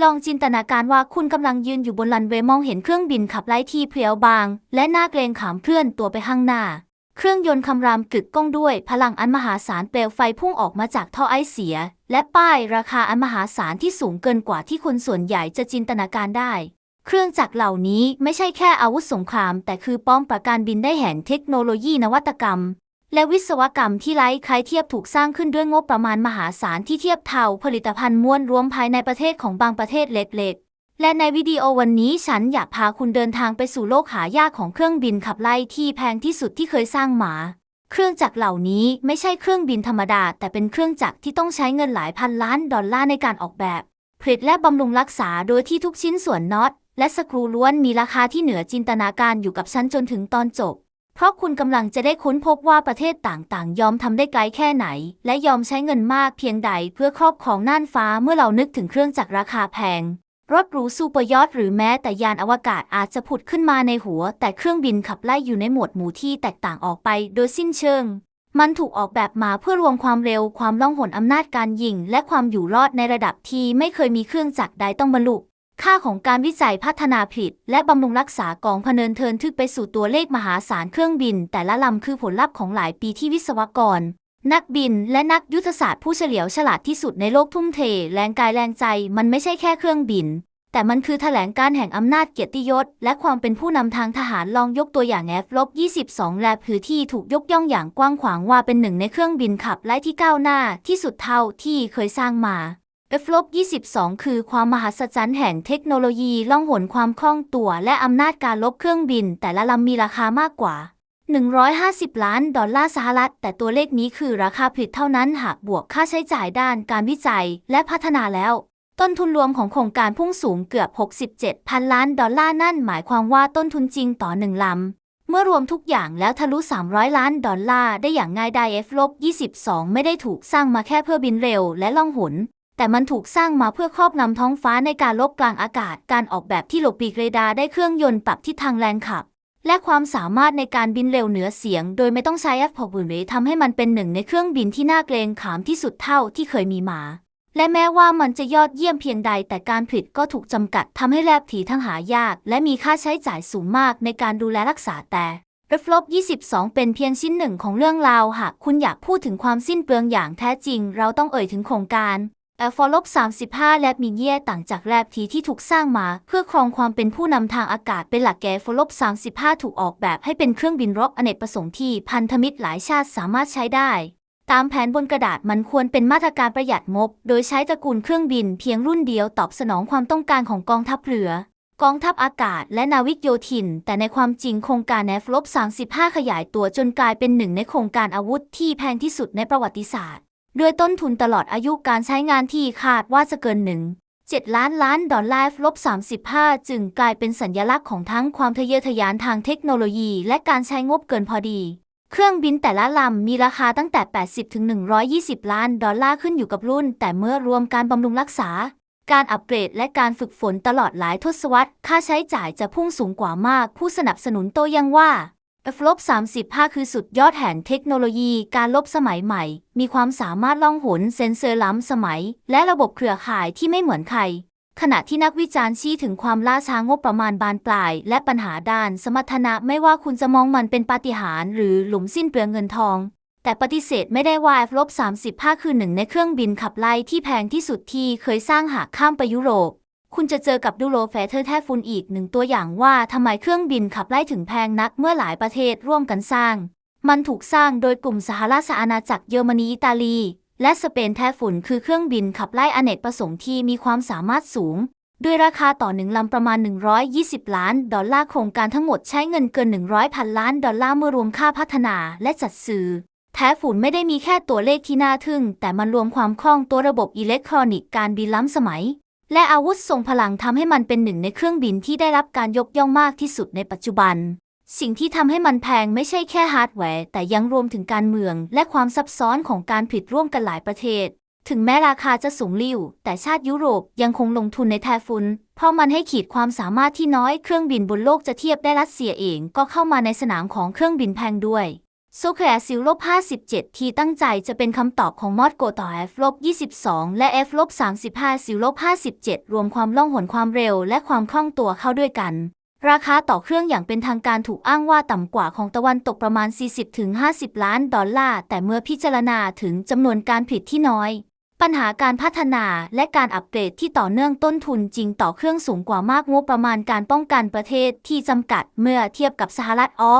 ลองจินตนาการว่าคุณกำลังยืนอยู่บนรันเวย์มองเห็นเครื่องบินขับไล่ที่เพรียวบาง และหน้าเกรงขามเคลื่อนตัวไปข้างหน้า เครื่องยนต์คำรามกึกก้องด้วย พลังอันมหาศาลเปลวไฟพุ่งออกมาจากท่อไอเสีย และป้ายราคาอันมหาศาลที่สูงเกินกว่าที่คนส่วนใหญ่จะจินตนาการได้ เครื่องจักรเหล่านี้ไม่ใช่แค่อาวุธสงคราม แต่คือป้อมปราการบินได้แห่งเทคโนโลยีนวัตกรรม และวิศวกรรมที่ไร้ใครเทียบถูกสร้างขึ้นด้วยงบประมาณมหาศาลที่เทียบเท่าผลิตภัณฑ์ม้วนรวมภายในประเทศของบางประเทศเล็กๆ และในวิดีโอวันนี้ฉันอยากพาคุณเดินทางไปสู่โลกหายากของเครื่องบินขับไล่ที่แพงที่สุดที่เคยสร้างมา เครื่องจักรเหล่านี้ไม่ใช่เครื่องบินธรรมดา แต่เป็นเครื่องจักรที่ต้องใช้เงินหลายพันล้านดอลลาร์ในการออกแบบผลิตและบำรุงรักษาโดยที่ทุกชิ้นส่วนน็อตและสกรูล้วนมีราคาที่เหนือจินตนาการอยู่กับฉันจนถึงตอนจบ เพราะคุณกำลังจะได้ค้นพบว่าประเทศต่างๆ ยอมทำได้ไกลแค่ไหน และยอมใช้เงินมากเพียงใดเพื่อครอบครองน่านฟ้าเมื่อเรานึกถึงเครื่องจักรราคาแพง รถหรูซูเปอร์ยอทหรือแม้แต่ยานอวกาศอาจจะผุดขึ้นมาในหัว แต่เครื่องบินขับไล่อยู่ในหมวดหมู่ที่แตกต่างออกไปโดยสิ้นเชิง มันถูกออกแบบมาเพื่อรวมความเร็วความล่องหนอำนาจการยิง และความอยู่รอดในระดับที่ไม่เคยมีเครื่องจักรใดต้องบรรลุ ค่าของการวิจัยพัฒนาผลิต และบำรุงรักษากองพเนินเทินทึกไปสู่ตัวเลขมหาศาลเครื่องบิน แต่ละลำคือผลลัพธ์ของหลายปีที่วิศวกร นักบิน และนักยุทธศาสตร์ผู้เฉลียวฉลาดที่สุดในโลกทุ่มเท แรงกายแรงใจ มันไม่ใช่แค่เครื่องบิน แต่มันคือแถลงการแห่งอำนาจเกียรติยศ และความเป็นผู้นำทางทหารลองยกตัวอย่าง F-22 แลบผือที่ถูกยกย่องอย่างกว้างขวางว่าเป็นหนึ่งในเครื่องบินขับไล่ที่ก้าวหน้าที่สุดเท่าที่เคยสร้างมา F-22 คือความมหัศจรรย์แห่งเทคโนโลยีล่องหนความคล่องตัว และอำนาจการลบเครื่องบิน แต่ละลำมีราคามากกว่า 150 ล้านดอลลาร์สหรัฐ แต่ตัวเลขนี้คือราคาผลิตเท่านั้นหากบวกค่าใช้จ่ายด้านการวิจัยและพัฒนาแล้ว ต้นทุนรวมของโครงการพุ่งสูงเกือบ 67 พันล้านดอลลาร์นั่นหมายความว่าต้นทุนจริงต่อหนึ่งลำ เมื่อรวมทุกอย่างแล้วทะลุ 300 ล้านดอลลาร์ได้อย่างง่ายดาย F-22 ไม่ได้ถูกสร้างมาแค่เพื่อบินเร็วและล่องหน แต่มันถูกสร้างมาเพื่อครอบงำท้องฟ้าในการลบกลางอากาศ การออกแบบที่หลบปีกเรดาร์ได้เครื่องยนต์ปรับทิศทางแรงขับ และความสามารถในการบินเร็วเหนือเสียง โดยไม่ต้องใช้ F 6 0 0ทำให้มันเป็นหนึ่งในเครื่องบินที่น่าเกรงขามที่สุดเท่าที่เคยมีมา และแม้ว่ามันจะยอดเยี่ยมเพียงใด แต่การผลิตก็ถูกจำกัดทำให้แลบถีทั้งหายาก และมีค่าใช้จ่ายสูงมากในการดูแลรักษาแต่ r e f l o p 22 เป็นเพียงชิ้นหนึ่งของเรื่องราว หากคุณอยากพูดถึงความสิ้นเปลืองอย่างแท้จริง เราต้องเอ่ยถึงโครงการ a f o l o p 35 แลบมีเย่ต่างจากแลบทีที่ถูกสร้างมา เพื่อครองความเป็นผู้นำทางอากาศเป็นหลักแก f o l o p 35 ถูกออกแบบให้เป็นเครื่องบินรบอเนกประสงค์ที่พันธมิตรหลายชาติสามารถใช้ได้ ตามแผนบนกระดาษมันควรเป็นมาตรการประหยัดงบ โดยใช้ตระกูลเครื่องบินเพียงรุ่นเดียวตอบสนองความต้องการของกองทัพเรือกองทัพอากาศและนาวิกโยธิน แต่ในความจริงโครงการแนฟลบ35 ขยายตัวจนกลายเป็นหนึ่งในโครงการอาวุธที่แพงที่สุดในประวัติศาสตร์ ด้วยต้นทุนตลอดอายุการใช้งานที่คาดว่าจะเกินหนึ่ง7ล้านล้านดอลลาร์ลบ35 จึงกลายเป็นสัญลักษณ์ของทั้งความทะเยอทะยานทางเทคโนโลยี และการใช้งบเกินพอดี เครื่องบินแต่ละลำมีราคาตั้งแต่ 80 ถึง 120 ล้านดอลลาร์ขึ้นอยู่กับรุ่น แต่เมื่อรวมการบำรุงรักษา การอัปเกรดและการฝึกฝนตลอดหลายทศวรรษ ค่าใช้จ่ายจะพุ่งสูงกว่ามาก ผู้สนับสนุนโตยังว่า F ลบ35คือสุดยอดแห่งเทคโนโลยีการลบสมัยใหม่ มีความสามารถล่องหนเซ็นเซอร์ล้ำสมัย และระบบเครือข่ายที่ไม่เหมือนใคร ขณะที่นักวิจารณ์ชี้ถึงความล่าช้างบประมาณบานปลาย และปัญหาด้านสมรรถนะไม่ว่าคุณจะมองมันเป็นปาฏิหาริย์หรือหลุมสิ้นเปลืองเงินทอง แต่ปฏิเสธไม่ได้ว่า F ลบ35 คือหนึ่งในเครื่องบินขับไล่ที่แพงที่สุดที่เคยสร้างหากข้ามไปยุโรป คุณจะเจอกับดูโรแฟเธอร์แทฟุนอีกหนึ่งตัวอย่างว่าทำไมเครื่องบินขับไล่ถึงแพงนักเมื่อหลายประเทศร่วมกันสร้าง มันถูกสร้างโดยกลุ่มสหราชอาณาจักรเยอรมนีอิตาลี และสเปนแทฟุนคือเครื่องบินขับไล่อเนกประสงค์ที่มีความสามารถสูง ด้วยราคาต่อหนึ่งลำประมาณ 120 ล้าน ดอลลาร์โครงการทั้งหมดใช้เงินเกิน 100พันล้านดอลลาร์เมื่อรวมค่าพัฒนาและจัดซื้อแท้ฝุ่นไม่ได้มีแค่ตัวเลขที่น่าทึ่ง แต่มันรวมความคล่องตัวระบบอิเล็กทรอนิกส์การบินล้ำสมัย และอาวุธทรงพลังทำให้มันเป็นหนึ่งในเครื่องบินที่ได้รับการยกย่องมากที่สุดในปัจจุบัน สิ่งที่ทำให้มันแพงไม่ใช่แค่ฮาร์ดแวร์ แต่ยังรวมถึงการเมืองและความซับซ้อนของการผลิตร่วมกันหลายประเทศ ถึงแม้ราคาจะสูงลิ่ว แต่ชาติยุโรปยังคงลงทุนในแทฟุน เพราะมันให้ขีดความสามารถที่น้อยเครื่องบินบนโลกจะเทียบได้รัสเซียเองก็เข้ามาในสนามของเครื่องบินแพงด้วย โซเครซิลลบ57 ที่ตั้งใจจะเป็นคำตอบของมอดโกต่อ F ลบ22 และ F ลบ35ซิลลบ57 รวมความล่องหนความเร็วและความคล่องตัวเข้าด้วยกัน ราคาต่อเครื่องอย่างเป็นทางการถูกอ้างว่าต่ำกว่าของตะวันตกประมาณ 40-50 ล้านดอลลาร์ แต่เมื่อพิจารณาถึงจำนวนการผลิตที่น้อย ปัญหาการพัฒนาและการอัปเกรดที่ต่อเนื่องต้นทุนจริงต่อเครื่องสูงกว่ามากงบประมาณการป้องกันประเทศที่จำกัดเมื่อเทียบกับสหรัฐออ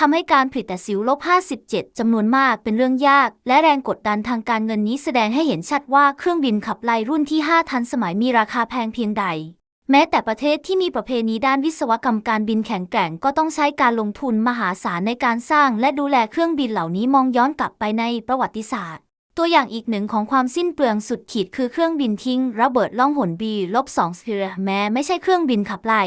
ทำให้การผลิตแต่สิวลบ 57 จำนวนมากเป็นเรื่องยาก และแรงกดดันทางการเงินนี้แสดงให้เห็นชัดว่าเครื่องบินขับไล่รุ่นที่ 5 ทันสมัยมีราคาแพงเพียงใด แม้แต่ประเทศที่มีประเพณีด้านวิศวกรรมการบินแข็งแกร่งก็ต้องใช้การลงทุนมหาศาลในการสร้าง และดูแลเครื่องบินเหล่านี้มองย้อนกลับไปในประวัติศาสตร์ตัวอย่างอีกหนึ่งของความสิ้นเปลืองสุดขีดคือเครื่องบินทิ้งระเบิดล่องหนบีลบ2สเปียร์แม้ไม่ใช่เครื่องบินขับไล่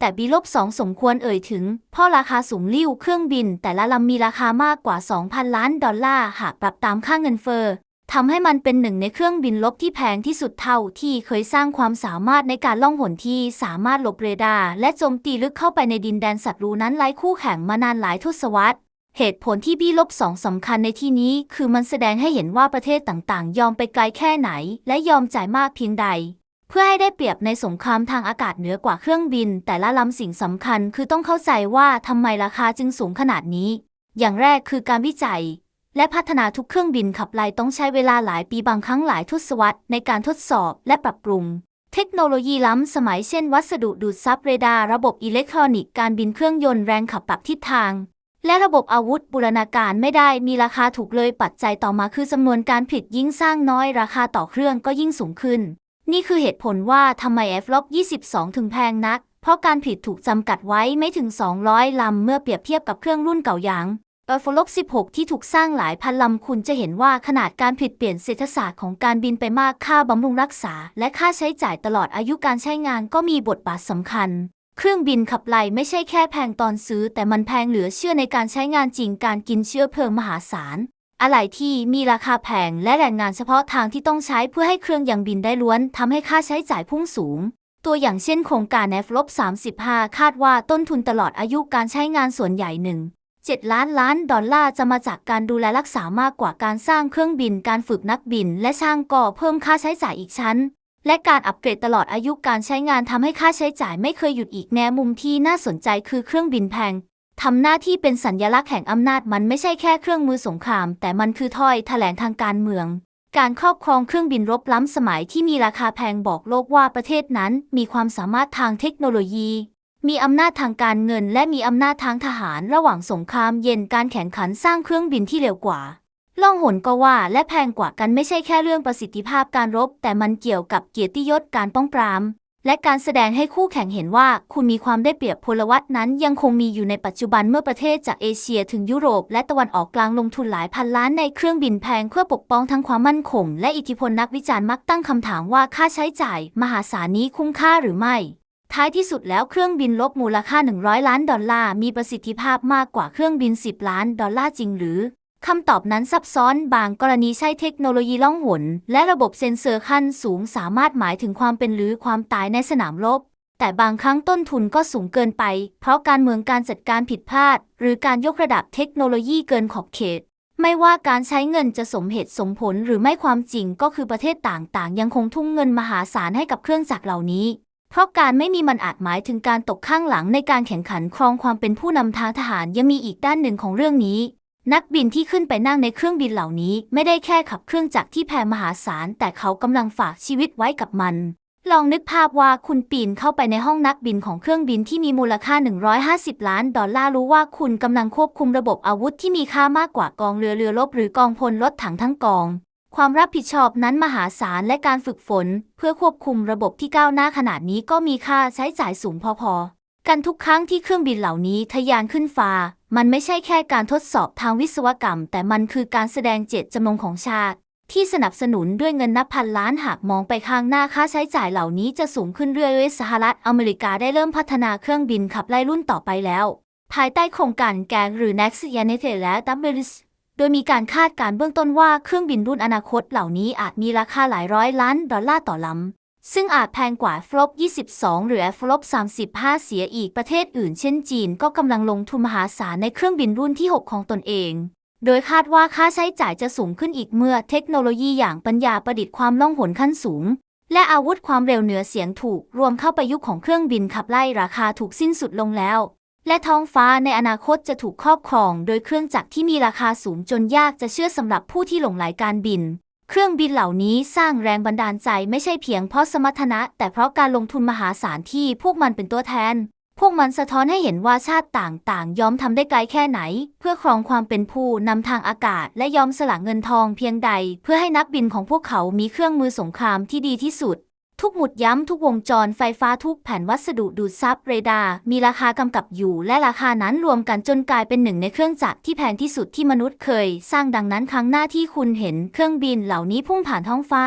แต่บีลบสองสมควรเอ่ยถึง เพราะราคาสูงลิ่วเครื่องบิน แต่ละลำมีราคามากกว่า 2,000 ล้านดอลลาร์หากปรับตามค่าเงินเฟอ้อทำให้มันเป็นหนึ่งในเครื่องบินลบที่แพงที่สุดเท่าที่เคยสร้างความสามารถในการล่องหนที่สามารถหลบเรดาร์และโจมตีลึกเข้าไปในดินแดนศัตรูนั้นไร้คู่แข่งมานานหลายทศวรรษ เหตุผลที่บีลบสองสำคัญในที่นี้ คือมันแสดงให้เห็นว่าประเทศต่างๆ ยอมไปไกลแค่ไหน และยอมจ่ายมากเพียงใด เพื่อให้ได้เปรียบในสงครามทางอากาศเหนือกว่าเครื่องบิน แต่ละลำสิ่งสำคัญคือต้องเข้าใจว่าทำไมราคาจึงสูงขนาดนี้ อย่างแรกคือการวิจัย และพัฒนาทุกเครื่องบินขับไล่ต้องใช้เวลาหลายปีบางครั้งหลายทศวรรษในการทดสอบและปรับปรุง เทคโนโลยีล้ำสมัยเช่น วัสดุดูดซับเรดาร์ระบบอิเล็กทรอนิกส์การบินเครื่องยนต์แรงขับปรับทิศทางและระบบอาวุธบูรณาการไม่ได้มีราคาถูกเลยปัจจัยต่อมาคือจำนวนการผลิตยิ่งสร้างน้อยราคาต่อเครื่องก็ยิ่งสูงขึ้น นี่คือเหตุผลว่าทำไม F ลบ22 ถึงแพงนัก เพราะการผลิตถูกจำกัดไว้ไม่ถึง 200 ลำเมื่อเปรียบเทียบกับเครื่องรุ่นเก่าอย่าง F ลบ16 ที่ถูกสร้างหลายพันลำคุณจะเห็นว่าขนาดการผลิตเปลี่ยนเศรษฐศาสตร์ของการบินไปมากค่าบำรุงรักษา และค่าใช้จ่ายตลอดอายุการใช้งานก็มีบทบาทสำคัญเครื่องบินขับไล่ไม่ใช่แค่แพงตอนซื้อ แต่มันแพงเหลือเชื่อในการใช้งานจริงการกินเชื้อเพลิงมหาศาล อะไหล่ที่มีราคาแพงและแรงงานเฉพาะทางที่ต้องใช้เพื่อให้เครื่องยังบินได้ล้วนทำให้ค่าใช้จ่ายพุ่งสูง ตัวอย่างเช่นโครงการ F ลบ35 คาดว่าต้นทุนตลอดอายุการใช้งานส่วนใหญ่หนึ่ง7 ล้านล้านดอลลาร์จะมาจากการดูแลรักษามากกว่าการสร้างเครื่องบิน การฝึกนักบิน และช่างก่อเพิ่มค่าใช้จ่ายอีกชั้น และการอัปเกรดตลอดอายุการใช้งานทำให้ค่าใช้จ่ายไม่เคยหยุดอีกแง่มุมที่น่าสนใจคือเครื่องบินแพง ทำหน้าที่เป็นสัญญลักษณ์แห่งอำนาจมันไม่ใช่แค่เครื่องมือสงคราม แต่มันคือถ้อยแถลงทางการเมือง การครอบครองเครื่องบินรบล้ำสมัยที่มีราคาแพงบอกโลกว่าประเทศนั้นมีความสามารถทางเทคโนโลยี มีอำนาจทางการเงิน และมีอำนาจทางทหารระหว่างสงครามเย็นการแข่งขันสร้างเครื่องบินที่เร็วกว่าล่องหนก็ว่าและแพงกว่ากันไม่ใช่แค่เรื่องประสิทธิภาพการรบ แต่มันเกี่ยวกับเกียรติยศการป้องปราม และการแสดงให้คู่แข่งเห็นว่าคุณมีความได้เปรียบพลวัตนั้นยังคงมีอยู่ในปัจจุบันเมื่อประเทศจากเอเชียถึงยุโรป และตะวันออกกลางลงทุนหลายพันล้านในเครื่องบินแพงเพื่อปกป้องทั้งความมั่นคง และอิทธิพลนักวิจารณ์มักตั้งคำถามว่าค่าใช้จ่าย มหาศาลนี้คุ้มค่าหรือไม่ ท้ายที่สุดแล้วเครื่องบินลบมูลค่า 100 ล้านดอลลาร์มีประสิทธิภาพมากกว่าเครื่องบิน 10 ล้านดอลลาร์จริงหรือ คำตอบนั้นซับซ้อนบางกรณีใช้เทคโนโลยีล่องหน และระบบเซ็นเซอร์ขั้นสูงสามารถหมายถึงความเป็นหรือความตายในสนามรบแต่บางครั้งต้นทุนก็สูงเกินไป เพราะการเมืองการจัดการผิดพลาด หรือการยกระดับเทคโนโลยีเกินขอบเขต ไม่ว่าการใช้เงินจะสมเหตุสมผลหรือไม่ความจริงก็คือประเทศต่างๆ ยังคงทุ่มเงินมหาศาลให้กับเครื่องจักรเหล่านี้ เพราะการไม่มีมันอาจหมายถึงการตกข้างหลังในการแข่งขันครองความเป็นผู้นำทางทหารยังมีอีกด้านหนึ่งของเรื่องนี้ นักบินที่ขึ้นไปนั่งในเครื่องบินเหล่านี้ ไม่ได้แค่ขับเครื่องจักรที่แพงมหาศาล แต่เขากำลังฝากชีวิตไว้กับมัน ลองนึกภาพว่าคุณปีนเข้าไปในห้องนักบินของเครื่องบินที่มีมูลค่า 150 ล้านดอลลาร์รู้ว่าคุณกำลังควบคุมระบบอาวุธที่มีค่ามากกว่ากองเรือเรือรบหรือกองพลรถถังทั้งกอง ความรับผิดชอบนั้นมหาศาลและการฝึกฝน เพื่อควบคุมระบบที่ก้าวหน้าขนาดนี้ก็มีค่าใช้จ่ายสูงพอๆ กันทุกครั้งที่เครื่องบินเหล่านี้ทะยานขึ้นฟ้า มันไม่ใช่แค่การทดสอบทางวิศวกรรม แต่มันคือการแสดงเจตจำนงของชาติ ที่สนับสนุนด้วยเงินนับพันล้านหากมองไปข้างหน้าค่าใช้จ่ายเหล่านี้จะสูงขึ้นเรื่อยๆสหรัฐอเมริกาได้เริ่มพัฒนาเครื่องบินขับไล่รุ่นต่อไปแล้ว ภายใต้โครงการแกงหรือ Next Generation และ w โดยมีการคาดการณ์เบื้องต้นว่าเครื่องบินรุ่นอนาคตเหล่านี้อาจมีราคาหลายร้อยล้านดอลลาร์ต่อลำ ซึ่งอาจแพงกว่าฟลบ22 หรือฟลบ35 เสียอีกประเทศอื่นเช่นจีนก็กำลังลงทุนมหาศาลในเครื่องบินรุ่นที่ 6 ของตนเอง โดยคาดว่าค่าใช้จ่ายจะสูงขึ้นอีกเมื่อเทคโนโลยีอย่างปัญญาประดิษฐ์ความล่องหนขั้นสูง และอาวุธความเร็วเหนือเสียงถูกรวมเข้าไปยุคของเครื่องบินขับไล่ราคาถูกสิ้นสุดลงแล้ว และท้องฟ้าในอนาคตจะถูกครอบครอง โดยเครื่องจักรที่มีราคาสูงจนยากจะเชื่อสำหรับผู้ที่หลงไหลการบิน เครื่องบินเหล่านี้สร้างแรงบันดาลใจไม่ใช่เพียงเพราะสมรรถนะ แต่เพราะการลงทุนมหาศาลที่พวกมันเป็นตัวแทน พวกมันสะท้อนให้เห็นว่าชาติต่างๆ ยอมทำได้ไกลแค่ไหน เพื่อครองความเป็นผู้นำทางอากาศ และยอมสละเงินทองเพียงใด เพื่อให้นักบินของพวกเขามีเครื่องมือสงครามที่ดีที่สุด ทุกหมุดย้ำทุกวงจรไฟฟ้าทุกแผ่นวัสดุดูดซับเรดาร์มีราคากำกับอยู่ และราคานั้นรวมกันจนกลายเป็นหนึ่งในเครื่องจักรที่แพงที่สุดที่มนุษย์เคย สร้างดังนั้นครั้งหน้าที่คุณเห็นเครื่องบินเหล่านี้พุ่งผ่านท้องฟ้า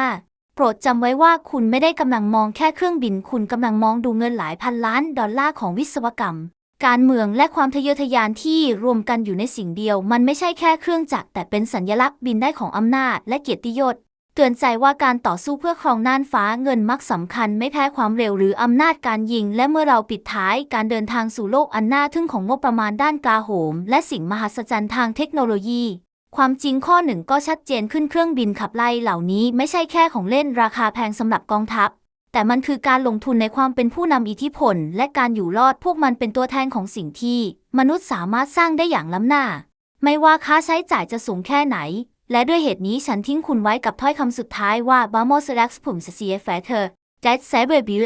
โปรดจำไว้ว่าคุณไม่ได้กำลังมองแค่เครื่องบิน คุณกำลังมองดูเงินหลายพันล้านดอลลาร์ของวิศวกรรม การเมืองและความทะเยอทะยานที่รวมกันอยู่ในสิ่งเดียว มันไม่ใช่แค่เครื่องจักรแต่เป็นสัญลักษณ์บินได้ของอำนาจ และเกียรติยศ เตือนใจว่าการต่อสู้เพื่อครองน่านฟ้าเงินมักสำคัญไม่แพ้ความเร็วหรืออำนาจการยิง และเมื่อเราปิดท้ายการเดินทางสู่โลกอันน่าทึ่งของงบประมาณด้านกลาโหม และสิ่งมหัศจรรย์ทางเทคโนโลยี ความจริงข้อหนึ่งก็ชัดเจนขึ้นเครื่องบินขับไล่เหล่านี้ไม่ใช่แค่ของเล่นราคาแพงสำหรับกองทัพ แต่มันคือการลงทุนในความเป็นผู้นำอิทธิพล และการอยู่รอดพวกมันเป็นตัวแทนของสิ่งที่ มนุษย์สามารถสร้างได้อย่างล้ำหน้า ไม่ว่าค่าใช้จ่ายจะสูงแค่ไหน และด้วยเหตุนี้ฉันทิ้งคุณไว้กับถ้อยคำสุดท้ายว่า Vamos Relax ผมเสียแฟเธอ Get s e b e b i l